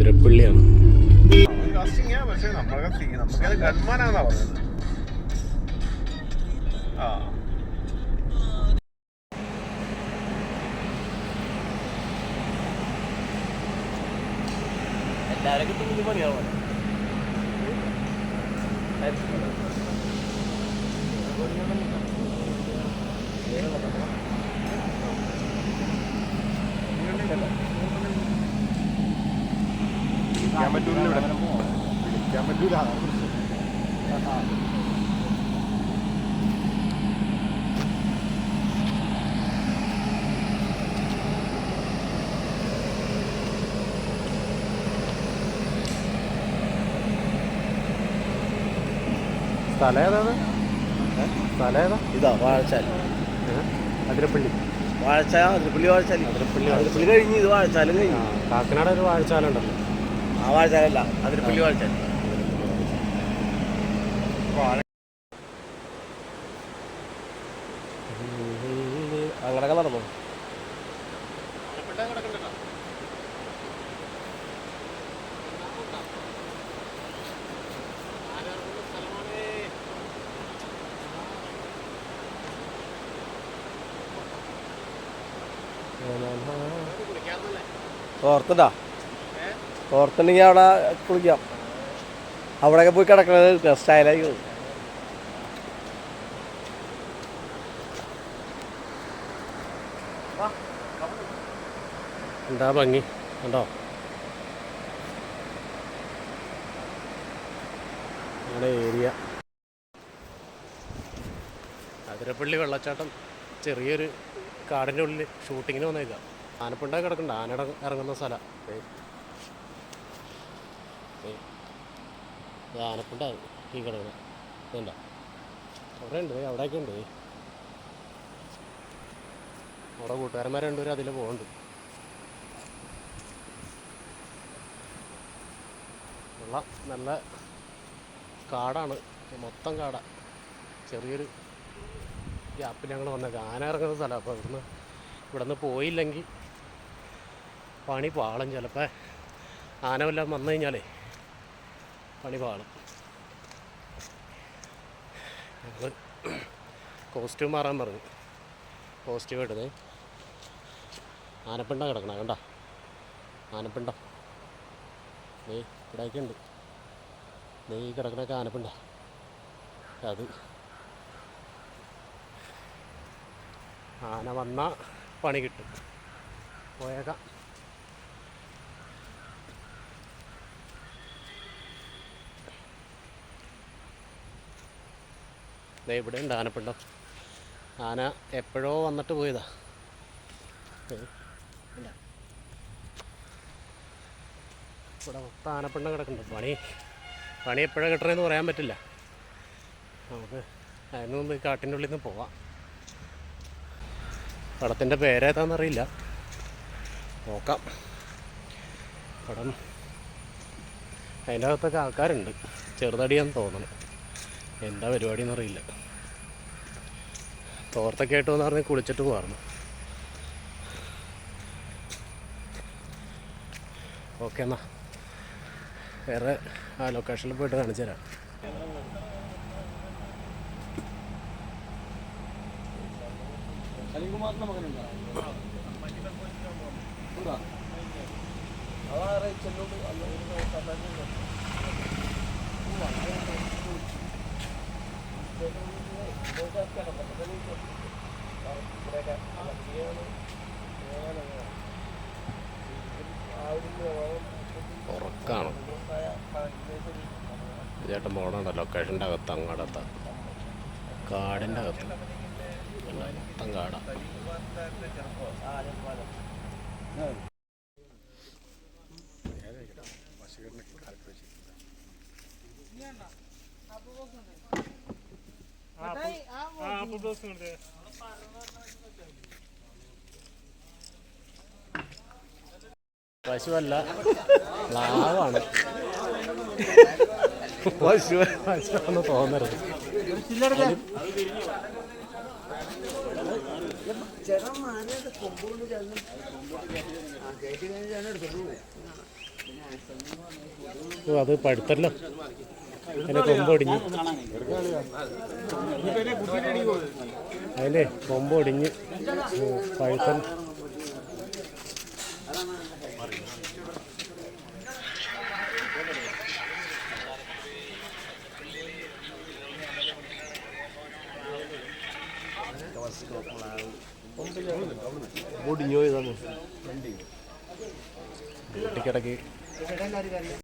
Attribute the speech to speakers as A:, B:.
A: അതിരപ്പള്ളിയാണ്
B: എല്ലാവരും കിട്ടും
C: വിളിക്കാൻ പറ്റൂല ഇവിടെ വിളിക്കാൻ പറ്റൂല.
A: സ്ഥലം ഏതാണ് സ്ഥലം ഏതാ
B: ഇതാ വാഴച്ചാൽ.
A: അതിരപ്പള്ളി.
B: വാഴച്ചാൽ അതിരപ്പള്ളി വാഴച്ചാൽ.
A: അതിരപ്പള്ളി
B: അതിരപ്പള്ളി കഴിഞ്ഞ് ഇത് വാഴച്ചാലും കഴിഞ്ഞു.
A: കാക്കനാട് ഒരു വാഴച്ചാലുണ്ടല്ലോ.
B: ആ വാഴച്ചാലല്ല അതിരപ്പള്ളി വാഴച്ചാൽ. അങ്ങനെയൊക്കെ നടന്നു ഓർത്തണ്ടാ ഓർത്തുണ്ടെങ്കിൽ അവിടെ കുളിക്കാം. അവിടെയൊക്കെ പോയി കിടക്കണത് സ്റ്റൈലായി
A: എന്താ ഭംഗി? ഉണ്ടോ ഏരിയ. അതിരപ്പള്ളി വെള്ളച്ചാട്ടം ചെറിയൊരു കാടിന്റെ ഉള്ളിൽ ഷൂട്ടിങ്ങിന് വന്നേക്കാം. ആനപ്പിണ്ട കിടക്കണ്ട. ആന ഇറങ്ങുന്ന സ്ഥലം. ആനപ്പിണ്ട ഈ കിടക്കണം വേണ്ട അവിടെ ഉണ്ട് അവിടെയൊക്കെ ഉണ്ട്. അവിടെ കൂട്ടുകാരന്മാർ രണ്ടുപേരും അതിൽ ഉള്ള നല്ല കാടാണ്. മൊത്തം കാട. ചെറിയൊരു ഗ്യാപ്പിൽ ഞങ്ങൾ വന്ന ആന ഇറങ്ങുന്ന സ്ഥലം. അപ്പോൾ ഇവിടുന്ന് ഇവിടുന്ന് പോയില്ലെങ്കിൽ പണി പാളും ചിലപ്പോൾ ആന വല്ലതും വന്നു കഴിഞ്ഞാലേ പണി പാളും ഞങ്ങൾ കോസ്റ്റ്യൂം മാറാൻ പറഞ്ഞു. കോസ്റ്റ്യൂം ഇട്ടത്. ആനപ്പിണ്ട കിടക്കണം കണ്ട? ആനപ്പിണ്ട. നെയ് ഇടയ്ക്കുണ്ട് ഈ കിടക്കണൊക്കെ ആനപ്പിണ്ട. അത്. ആന വന്നാൽ പണി കിട്ടും. പോയേക്കാം. ദേ ഇവിടെ ഉണ്ട് ആനപ്പിണ്ടം. ആന എപ്പോഴോ വന്നിട്ട് പോയതാ? ഇവിടെ മൊത്തം ആനപ്പിണ്ടം കിടക്കുന്നുണ്ട്. പണി പണി എപ്പോഴാണ് കിട്ടണമെന്ന് പറയാൻ പറ്റില്ല. നമുക്ക് അതിന് മുമ്പ് കാട്ടിന്റെ ഉള്ളിൽ നിന്ന് പോവാം. പടത്തിന്റെ പേരേതാണെന്നറിയില്ല നോക്കാം. പടം. അതിന്റെ അകത്തൊക്കെ ആൾക്കാരുണ്ട്. ചെറുതടിയാന്ന് തോന്നണം എന്താ പരിപാടി എന്നറിയില്ല തോർത്തൊക്കെ ആയിട്ട് വന്ന് പറഞ്ഞ് കുളിച്ചിട്ട് പോകാറു ഓക്കെ എന്നാ. വേറെ ആ ലൊക്കേഷനിൽ പോയിട്ട് കാണിച്ചു തരാം. ഉറക്കാണ്. ചേട്ടൻ പോകണുണ്ടോ ലൊക്കേഷന്റെ അകത്ത് അങ്ങാടത്ത. കാടിന്റെ അകത്ത്. മൊത്തം കാടാ. പശുവല്ല. ലാവാണ് പശു പശുവാണെന്ന് തോന്നരുത്. അത് പഴുത്തല്ലോ അതിന്റെ കൊമ്പ് ഒടിഞ്ഞ്. അതിന്റെ കൊമ്പ് ഒടിഞ്ഞ് ഉം, പഴുത്തൻ.
B: ഒടിഞ്ഞു പോയതാണ്.
A: കുട്ടിക്കിടക്ക്.